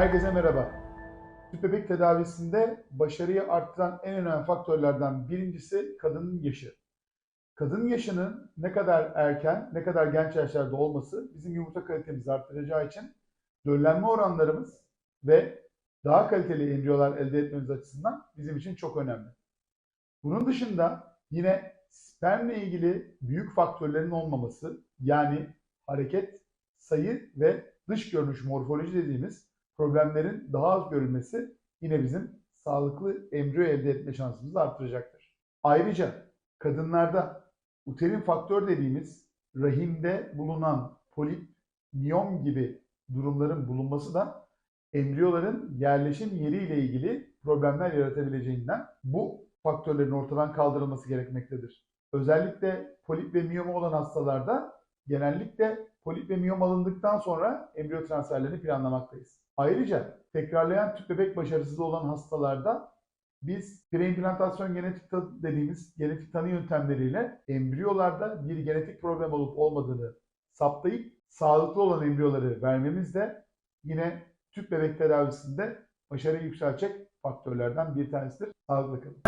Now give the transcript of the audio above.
Herkese merhaba. Tüp bebek tedavisinde başarıyı arttıran en önemli faktörlerden birincisi kadının yaşı. Kadın yaşının ne kadar erken, ne kadar genç yaşlarda olması bizim yumurta kalitemizi arttıracağı için döllenme oranlarımız ve daha kaliteli embriyolar elde etmemiz açısından bizim için çok önemli. Bunun dışında yine spermle ilgili büyük faktörlerin olmaması yani hareket, sayı ve dış görünüş morfoloji dediğimiz problemlerin daha az görülmesi yine bizim sağlıklı embriyo elde etme şansımızı artıracaktır. Ayrıca kadınlarda uterin faktör dediğimiz rahimde bulunan polip, miyom gibi durumların bulunması da embriyoların yerleşim yeriyle ilgili problemler yaratabileceğinden bu faktörlerin ortadan kaldırılması gerekmektedir. Özellikle polip ve miyom olan hastalarda genellikle polip ve miyom alındıktan sonra embriyo transferlerini planlamaktayız. Ayrıca tekrarlayan tüp bebek başarısız olan hastalarda biz preimplantasyon genetik tanı dediğimiz genetik tanı yöntemleriyle embriyolarda bir genetik problem olup olmadığını saptayıp sağlıklı olan embriyoları vermemiz de yine tüp bebek tedavisinde başarıyı yükseltecek faktörlerden bir tanesidir. Sağlıklı kalın.